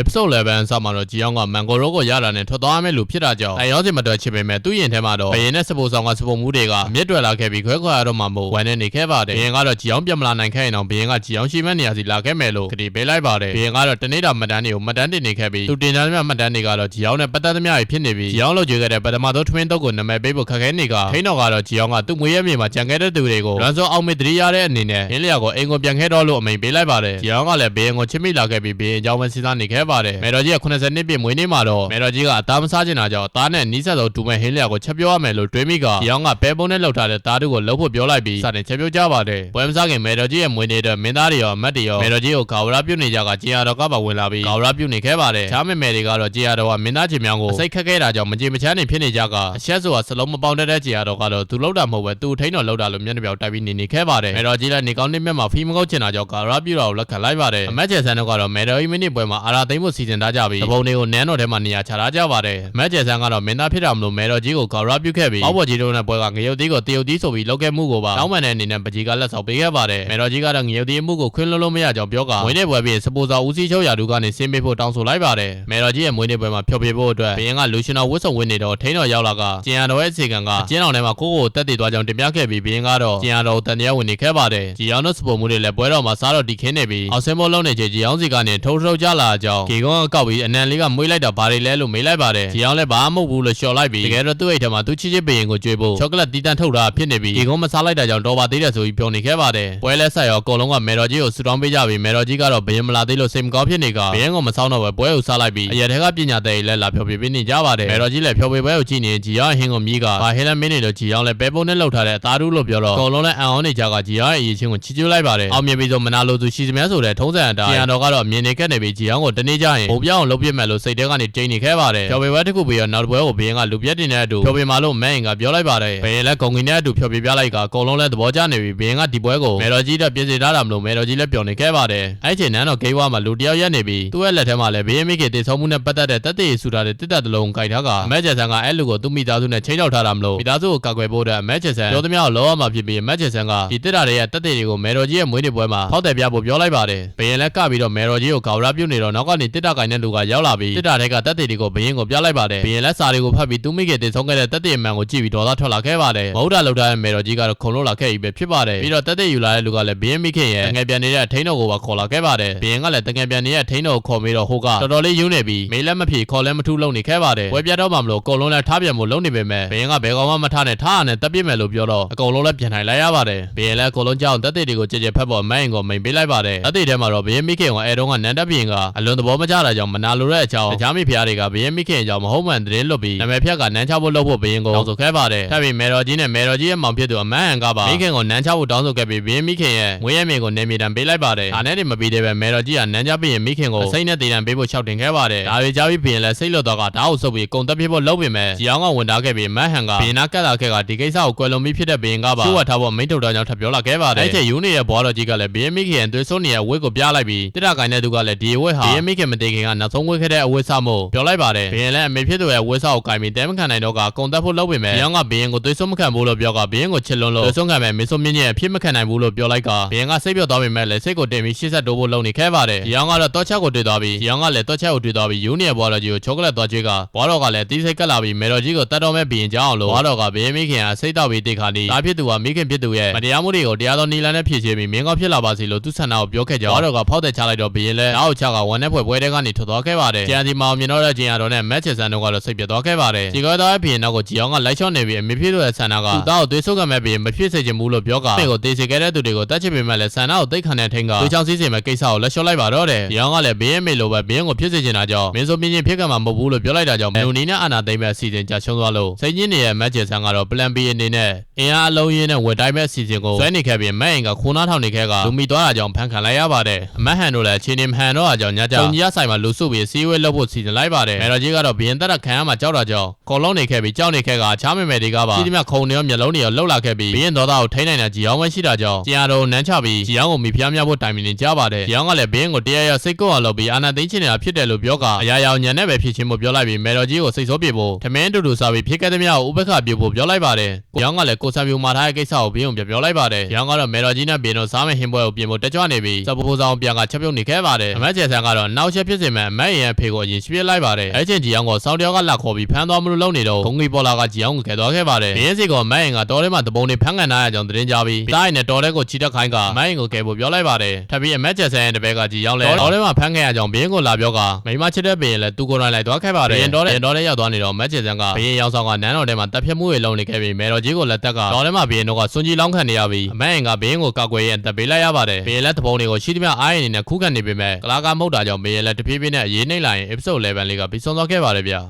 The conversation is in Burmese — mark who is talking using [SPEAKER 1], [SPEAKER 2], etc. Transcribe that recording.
[SPEAKER 1] episode 11ဆောက်မှာတော့ဂျီအောင်ကမန်ကိုရိုကိုရတာနဲ့ထွက်သွားမယ်လို့ဖြစ်တာကြောင့်အဲရောစင်မတော်ချစ်ပေမဲ့သူ့ရင်ထဲမှာတော့ဘယင်းနဲ့စပိုဆောင်ကစပိုမှုတွေကမြစ်တွယ်လာခဲ့ပြီးခွဲခွာရတော့မှမို့ဝမ်းနဲ့နေခဲ့ပါတယ်ဘယင်းကတော့ဂျီအောင်ပြတ်မလာနိုင်ခဲ့ရင်တော့ဘယင်းကဂျီအောင်ရှိမဲ့နေရာစီလာခဲ့မယ်လို့ခတီပေးလိုက်ပါတယ်ဘယင်းကတော့တနေ့တာမှတ်တမ်းတွေကိုမှတ်တမ်းတင်နေခဲ့ပြီးသူတင်ထားတဲ့မှတ်တမ်းတွေကတော့ဂျီအောင်နဲ့ပတ်သက်သမျှတွေဖြစ်နေပြီးဂျီအောင်လို့ကြွေခဲ့တဲ့ပထမဆုံးထမင်းတုပ်ကိုနာမည်ပေးဖို့ခက်ခဲနေကထိန်းတော်ကတော့ဂျီအောင်ကသူ့မွေးရမြေမှာကြံခဲ့တဲ့သူတွေကိုရန်စောအောင်မေတ္တရီရတဲ့အနေနဲ့ရင်းလျာကိုအိမ်ကိုပြန်ခဲ့တော့လို့အမိန်ပေးလိုက်ပါတယ်ဂျီအောင်ကလည်းဘယင်းကိုချစ်မိလာခဲ့ပြီးဘယင်းအကြောင်းပဲစဉ်းစားနေခဲ့ပါတယ်မေတော်ကြီးက80နှစ်ပြည့်မွေးနေ့မှာတော့မေတော်ကြီးကအသားမစားချင်တာကြောင့်အသားနဲ့နီးစပ်သောဒူမဲဟင်းလျာကိုချက်ပြောရမယ်လို့တွေးမိကဂျီအောင်ကဘဲပုံးနဲ့လှုပ်ထားတဲ့သားတို့ကိုလှုပ်ဖို့ပြောလိုက်ပြီးစတင်ချက်ပြောကြပါတယ်ပွဲမစားခင်မေတော်ကြီးရဲ့မွေးနေ့တဲ့မင်းသားတွေရောအမတ်တွေရောမေတော်ကြီးကိုဂါဝရပြုတ်နေကြကဂျီယာတော်ကပါဝင်လာပြီးဂါဝရပြုတ်နေခဲ့ပါတယ်ချားမေမေတွေကတော့ဂျီယာတော်ကမင်းသားချင်းမြောင်ကိုစိတ်ခက်ခဲတာကြောင့်မကြေမချမ်းနေဖြစ်နေကြကအချက်ဆိုတာစလုံးမပေါက်တတ်တဲ့ဂျီယာတော်ကတော့သူလှုပ်တာမဟုတ်ပဲသူထိန်းတော်လှုပ်တာလို့မျက်နှာပြောင်တိုက်ပြီးနေနေခဲ့ပါတယ်မေတော်ကြီးလည်းနေကောင်းနေမြတ်မှာဖီမကုတ်ချင်တာကြောင့်ဂါဝရပြုတ်တာကိုလက်ခံလိုက်ပါတယ်အမတ်ကျယ်ဆန်တို့ကတော့မေတော်ကြီးမိနစ်ပွဲမှာအာရာသိမ်းဖို့စီစဉ်ထားကြပြီးတပုံတွေကိုနန်းတော်ထဲမှာနေရာချထားကြပါတယ်အမတ်ကျယ်ဆန်ကတော့မင်းသားဖြစ်တာမလို့မေတော်ကြီးကိုဂါဝရပြုတ်ခဲ့ပြီးအောက်ဘကြီးတို့နဲ့ပွဲကငရုတ်သီးကိုတရုတ်သီးဆိုပြီးလောက်ခဲ့မှုကိုပါတောင်းပန်တဲ့အနေနဲ့ပကြီးကလက်ဆောင်ပေးခဲ့ပါတယ်မေတော်ကြီးကတော့ငရုတ်သီးမှုကိုခွင်းလုံးလုံးမရကြောင်းပြောကမွေးနေ့ပွဲပြီးစပိုစာဦးစီးချုပ်ရာထူးကနေဆင်းပေးဖို့တောင်းဆိုလိုက်ပါတယ်မေတော်ကြီးရဲ့မွေးနေ့ပွဲမှာဖျော်ဖြေဖို့အတွက်ဘရင်ကလူရှင်တော်ဝတ်စုံဝတ်နေတော့ထိန်းတော်ရောက်လာကကျင်ရတော်ရဲ့အခြေခံကကျင်းတော်ထဲမှာကိုကိုကိုတက်တည်သွားကြောင်းတင်ပြခဲ့ပြီးဘရင်ကတော့ကျင်ရတော်တန်တရားဝင်နေခဲ့ပါတယ်ဂျီအောင်တို့စပိုမှုတွေလည်းပွဲတော်မှာစားတော့တီခင်းနေပြီးအောက်ဆင်းဘောလုံးနေချေဂျီအောင်စီကနေထုံထုံကြလာကြောင်းဂေကွန်ကကောက်ပြီးအနံလေးကမွေးလိုက်တာဘာတွေလဲလို့မေးလိုက်ပါတယ်ဂျီအောင်လည်းဘာမှမဟုတ်ဘူးလို့လျှော်လိုက်ပြီးတကယ်တော့သူ့အိတ်ထဲမှာသူ့ချစ်ချစ်ဘရင်ကိုကြွေးဖို့ချောကလက်တီးတန့်ထုတ်တာဖြစ်နေပြီးဂေကွန်မစားလိုက်တာကြောင့်တော်ပါသေးတယ်ဆိုပြီးပြောနေခဲ့ပါတယ်ပွဲလဲဆက်ရောအကုန်လုံးကမေတော်ကြီးကိုဆူတောင်းပေးကြပြီးမေတော်ကြီးကတော့ဘရင်မလာသေးလို့စိတ်မကောင်းဖြစ်နေကဘရင်ကမဆောင်တော့ပဲပွဲကိုစားလိုက်ပြီးအရက်ထဲကပညာတဲ့လည်းလာဖျော်ဖြေပေးနေကြပါတယ်မေတော်ကြီးလည်းဖျော်ဖြေပွဲကိုကြည့်နေဂျီအောင်ဟင်းကိုမြည်ကဘာဟဲလန်မင်းနေလို့ဂျီအောင်လည်းပဲပုံနဲ့လှုပ်ထားတဲ့အသားရူးလို့ပြောတော့အကုန်လုံးလည်းအံအောင်နေကြကဂျီအောင်ရဲ့အရေးချင်းကိုချီးကျူးလိုက်ပါတယ်အောင်မြင်ပြီးဆိုမနာလိုသူရှိစမြဲဆိုတဲ့ထုံးစံအတိုင်းဂျီအောင်တော့ကတော့မြင်နေခဲ့နေပြီးဂျီအောင်ကိုတနေ့ကျရင်ဘုံပြောင်းအောင်လုပ်ပြမယ်လို့စိတ်ထဲကနေတိတ်နေခဲ့ပါတယ်ဖျော်ဖြေပွဲတစ်ခုပြီးတော့နောက်တစ်ပွဲကိုဘရင်ကလူပြက်တင်တဲ့အတူဖျော်ဖြေမှာလို့မန်းရင်ကပြောလိုက်ပါတယ်ဘရင်လည်းဂုံငင်တဲ့အတူဖျော်ဖြေပြလိုက်ကအကုန်လုံးလည်းသဘောကျနေပြီးဘရင်ကဒီပွဲကိုမေတော်ကြီးတော့ပြင်ဆင်ထားတာမလို့မေတော်ကြီးလည်းပျော်နေခဲ့ပါတယ်အဲ့ချိန်နန်းတော်ဂိမ်းဝါမှာလူတယောက်ရက်နေပြီးသူ့ရဲ့လက်ထဲမှာလည်းဘရင်မိခင်တည်ဆုံးမှုနဲ့ပတ်သက်တဲ့တက်သေးဆူထားတဲ့တစ်သက်တလုံးကြိုက်ထားကအမဲကျယ်ဆန်ကအဲ့လူကိုသူ့မိသားစုနဲ့ချိန်ချောက်ထားတာမလို့မိသားစုကိုကာကွယ်ဖို့အတွက်အမဲကျယ်ဆန်ပြောသမျှကိုလောရမှာဖြစ်ပြီးအမဲကျယ်ဆန်ကဒီတစ်တာတွေရဲ့တက်သေးတွေကိုမေတော်ကြီးရဲ့မွေးနေ့ပွဲမှာဖောက်တယ်ပြဖို့ပြောလိုက်ပါတယ်ဘရင်လည်းကပြီးတော့မေတော်ကြီးကိုဂါဝရပြုတ်နေတော့နောက်ကနေတစ်တာကိုင်တဲ့လူကရောက်လာပြီးတစ်တာတွေကတက်သေးတွေကိုဘရင်ကိုပြလိုက်ပါတယ်ဘရင်လည်းစာတွေကိုဖတ်ပြီးသူ့မိခင်တည်ဆုံးခဲ့တဲ့တက်သေးအမှန်ကိုကြည့်ပြီးဒေါသထွက်လာခဲ့ပါတယ်မဟုတ်တာလောက်ထားတဲ့မေတော်ကြီးကတော့ခုံလို့လာခဲ့ပြီပဲဖြစ်ပါတယ်ပြီးတော့တက်သေးယူလာတဲ့လူကလည်းဘရင်မိခင်ရဲ့ငွေပြန်နေတဲ့ထိန်းတော်ကိုပါခေါ်လာခဲ့ပါတယ်ဘရင်ကလည်းတကယ်ပြန်နေတဲ့ထိန်းတော်ကိုခေါ်ပြီးတော့ဟိုကတော်တော်လေးယုံနေပြီးမေးလက်မဖြေခေါ်လည်းမထူးလုံနေခဲ့ပါတယ်ပွဲပြတ်တော့မှမလို့အကုန်လုံးလည်းထားပြန်ဖို့လုံနေပေမဲ့ဘရင်ကဘယ်ကောင်မှမထားနဲ့ထားရနဲ့တက်ပြစ်မယ်လို့ပြောတော့အကုန်လုံးလည်းပြန်ထိုင်လိုက်ရပါတယ်ဘရင်လည်းအကုန်လုံးကြောက်တက်သေးတွေကိုကြည်ကြဲဖက်ပေါ်မိုင်းကိုမိန်ပေးလိုက်ပါတယ်တက်သေးထဲမှာတော့ဘရင်မိခင်ကအဲတုန်းကနန်းတက်ဘရင်ကအလွန်သဘောမကျတာကြောင့်မနာလိုတဲ့အကြောင်းကြားမိဖျားတွေကဘရင်မိခင်အကြောင်းမဟုတ်မှန်သတင်းလွတ်ပြီးနာမည်ဖြတ်ကနန်းချဖို့လုပ်ဖို့ဘရင်ကိုတောင်းဆိုခဲ့ပါတယ်ထပ်ပြီးမေတော်ကြီးနဲ့မေတော်ကြီးရဲ့မောင်ဖြစ်သူအမန်ဟန်ကပါမိခင်ကိုနန်းချဖို့တောင်းဆိုခဲ့ပြီးဘရင်မိခင်ရဲ့မွေးရမြေကိုနေမြေတံပေးလိုက်ပါတယ်ဒါနဲ့တည်းမပြီးသေးပဲမေတော်ကြီးကနန်းချဘရင်မိခင်ကိုစိတ်နဲ့တည်တံပေးဖို့ရှောက်တင်ခဲ့ပါတယ်ဒါတွေကြားပြီးဘရင်လည်းစိတ်လွတ်တော့ကဓာတ်အုပ်ဆုပ်ပြီးကုံတက်ပြဖို့လုပ်ပေမဲ့ကြီးအောင်ကဝန်တားခဲ့ပြီးမန်ဟန်ကဘရင်နာကတ်လာခဲ့ကဒီကိစ္စကိုကွယ်လွန်ပြီးဖြစ်တဲ့ဘရင်ကပါချိုးဝတ်ထားဖို့မိန့်ထုတ်တော်ကြောင့်ထပ်ပြောလာခဲ့ပါတယ်အဲ့ချိန်ယူနေတဲ့ဘွားတော်ကြီးကလည်းဘရင်မိခင်ရဲ့သွေးစွန်းနေတဲ့ဝိတ်ကိုပြလိုက်ပြီးတစ်တာကိုင်းတဲ့သူကလည်းဒီဝိတ်ဟာဘရင်မိခင်မတည်ခင်ကနောက်ဆုံးဝိတ်ခဲ့တဲ့အဝိတ်ဆမို့ပြောလိုက်ပါတယ်ဘရင်လည်းအမေဖြစ်သူရဲ့ဝိတ်ဆကိုကိုင်းပြီးတဲမခံနိုင်တော့ကကုံတက်ဖို့လုပ်ပေမဲ့ကြီးအောင်ကဘရင်ကိုသွေးစွန်းမခံဘူးလို့ပြောကဘရင်ကိုချစ်လွန်းလို့သွေးစွန်းခံမဲ့မင်းစွန်းမြင့်ရဲ့အဖြစ်မခံနိုင်ဘူးလို့ပြောလိုက်ကဘရင်ကစိတ်ပြော့သွားပေမဲ့လည်းစိတ်ကိုတင်ပြီးရှေ့ဆက်တိုးဖို့လုပ်နေခဲ့ပါတယ်ကြီးအောင်ကတော့တောချက်ကိုတွေ့သွားပြီးကြီးအောင်ကလည်းတောချက်ကိုတွေ့သွားပြီးယူနေတဲ့ဘွားတော်ကြီးကိုချောကလက်သွားကျွေးကဘွားတော်ကလည်းတီးစိတ်ကက်လာပြီးမေတော်ကြီးကိုတတ်တော်မဲ့ဘရင်ကြောင်းအောင်လို့ဘွားတော်ကဘရင်မိခင်ကစိတ်တောက်ပြီးတိတ်ခါနေဒါဖြစ်သူကမိခင်ဖြစ်သူရဲ့မတရားမှုတွေကိုတရားတော်နီလန်းနဲ့ဖြည့်ချေပြီးမင်းကောင်းဖြစ်လာပါစေလို့သူဆန္ဒကိုပြောခဲ့ကြောင်းဘွားတော်ကဖောက်တဲ့ချလိုက်တော့ဘရင်လည်းနောက်ချကဝန်နဲ့ဖွဲပွဲတဲကနေထွက်သွားခဲ့ပါတယ်ကျန်ဒီမောင်မြင်တော့တဲ့ကျင်ရတော်နဲ့မက်ချေဆန်တို့ကတော့စိတ်ပြတ်သွားခဲ့ပါတယ်ဒီကောသားရဲ့ဘရင်နောက်ကိုကြီးအောင်ကလိုက်ချော့နေပြီးအမေဖြစ်သူရဲ့ဆန္ဒကသူ့သားကိုသွေးဆုပ်ကမဲ့ဘရင်မဖြစ်စေချင်ဘူးလို့ပြောကမိကိုတေးစေခဲ့တဲ့သူတွေကိုတတ်ချစ်ပေမဲ့လည်းဆန္ဒကိုတိတ်ခံတဲ့ထိန်ကသူချောင်းစည်းစင်မဲ့ကိစ္စကိုလက်လျှော့လိုက်ပါတော့တယ်ကြီးအောင်ကလည်းဘရင်မေလိုပဲဘရင်ကိုဖြစ်စေချင်တာကြောင့်မင်းဆိုမြင့်ချင်းဖြစ်ကမှာမဟုတ်ဘူးလို့ပြောလိုက်တာကြောင့်လူနီနဲ့အာနာသိမ့်မဲ့အစီအစဉ်ကြာရှုံးသွားလို့စိတ်ညစ်နေတဲ့မက်ချေဆန်ကတော့ plan B အနေနဲ့အင်အားအလုံးရင်းနဲ့ဝယ်တိုင်းမဲ့အစီအစဉ်ကိုဆွဲနေခဲ့ပြီးမက်အင်ကခိုးနားထောင်နေခဲ့ကလူမီသွားတာကြောင့်ဖန်ခံလိုက်ရပါတယ်အမတ်ဟန်တို့လည်းချင်းနေမဟန်တော့အကြောင်းညကြုံကြီးရဆိုင်မှာလူစုပြီးစီးဝဲလုပ်ဖို့စီစဉ်လိုက်ပါတယ်မေတော်ကြီးကတော့ဘရင်တက်တာခံရမှာကြောက်တာကြောင့်ကော်လုံးနေခဲ့ပြီးကြောက်နေခဲ့ကချားမေမယ်တွေကပါကြီးဒီမြခုံနေရောမျက်လုံးတွေရောလှုပ်လာခဲ့ပြီးဘရင်တော်သားကိုထိန်းနိုင်တဲ့ကြီးအောင်ပဲရှိတာကြောင့်ကျင်ရတော်နန်းချပြီးကြီးအောင်ကိုမိဖျားများဖို့တိုင်ပင်နေကြပါတယ်ကြီးအောင်ကလည်းဘရင်ကိုတရားရစိတ်ကောအောင်လုပ်ပြီးအာနာသိန်းချင်နေတာဖြစ်တယ်လို့ပြောကအရာရာညံနဲ့ပဲဖြစ်ချင်းဖို့ပြောလိုက်ပြီးမေတော်ကြီးကိုစိတ်ဆိုးပြေဖို့ထမင်းတူတူစားပြီးဖြစ်ခဲ့သမျှကိုဥပက္ခပြုဖို့ပြောလိုက်ပါတယ်။ရောင်းကလည်းကိုဆာပြူမာထားတဲ့ကိစ္စကိုဘင်းုံပြပြောလိုက်ပါတယ်။ရောင်းကတော့မေတော်ကြီးနဲ့ဘင်းတို့စားမယ့်ဟင်းပွဲကိုပြင်ဖို့တက်ကြွနေပြီးစပူပူဆောင်ပြန်ကချက်ပြုတ်နေခဲ့ပါတယ်။အမတ်ကျယ်ဆန်ကတော့နောက်နောက်ချက်ဖြစ်စေမဲ့အမတ်ရင်ရဲ့ဖေကိုအရင်ရှိပြလိုက်ပါတယ်အဲ့ချင်းဂျီအောင်ကိုစောင်းတယောက်ကလက်ခေါ်ပြီးဖမ်းသွားမလို့လုပ်နေတော့ဂုံကြီးပေါ်လာကဂျီအောင်ကိုခဲသွားခဲ့ပါတယ်ဘင်းစီကအမတ်ရင်ကတော်ထဲမှာတပုံတွေဖမ်းကန်ထားရကြောင်းသတင်းကြားပြီးတားရင်နဲ့တော်ထဲကိုချီတက်ခိုင်းကအမတ်ရင်ကိုကဲဖို့ပြောလိုက်ပါတယ်ထပ်ပြီးအမတ်ချက်ဆန်ရဲ့တပည့်ကဂျီအောင်လဲတော်ထဲမှာဖမ်းခဲ့ရကြောင်းဘင်းကိုလာပြောကမိမချစ်တဲ့ဘင်းလည်းသူကိုယ်တိုင်လိုက်သွားခဲ့ပါတယ်ဘင်းတော်ထဲတော်ထဲရောက်သွားနေတော့မတ်ချက်ဆန်ကဘင်းရောင်ဆောင်ကနန်းတော်ထဲမှာတပ်ဖြတ်မှုတွေလုပ်နေခဲ့ပြီးမဲတော်ကြီးကိုလက်တက်ကတော်ထဲမှာဘင်းတို့ကစွန်ကြီးလောင်းခံနေရပြီးအမတ်ရင်ကဘင်းကိုကောက်ွယ်ရဲ့တပ်ပေးလိုက်ရပါတယ်ဘင်းလည်းတပုံတွေကိုရှိသမျှအားရနေနဲ့ခုခံနေပေမဲ့ကလာကမဟုတ်တာကြောင့်ဘင်းလည်းတဖြည်းဖြည်းနဲ့အေးနှိမ့်လာရင် episode 11လေးကပြီးဆုံးသွားခဲ့ပါတယ်ဗျာ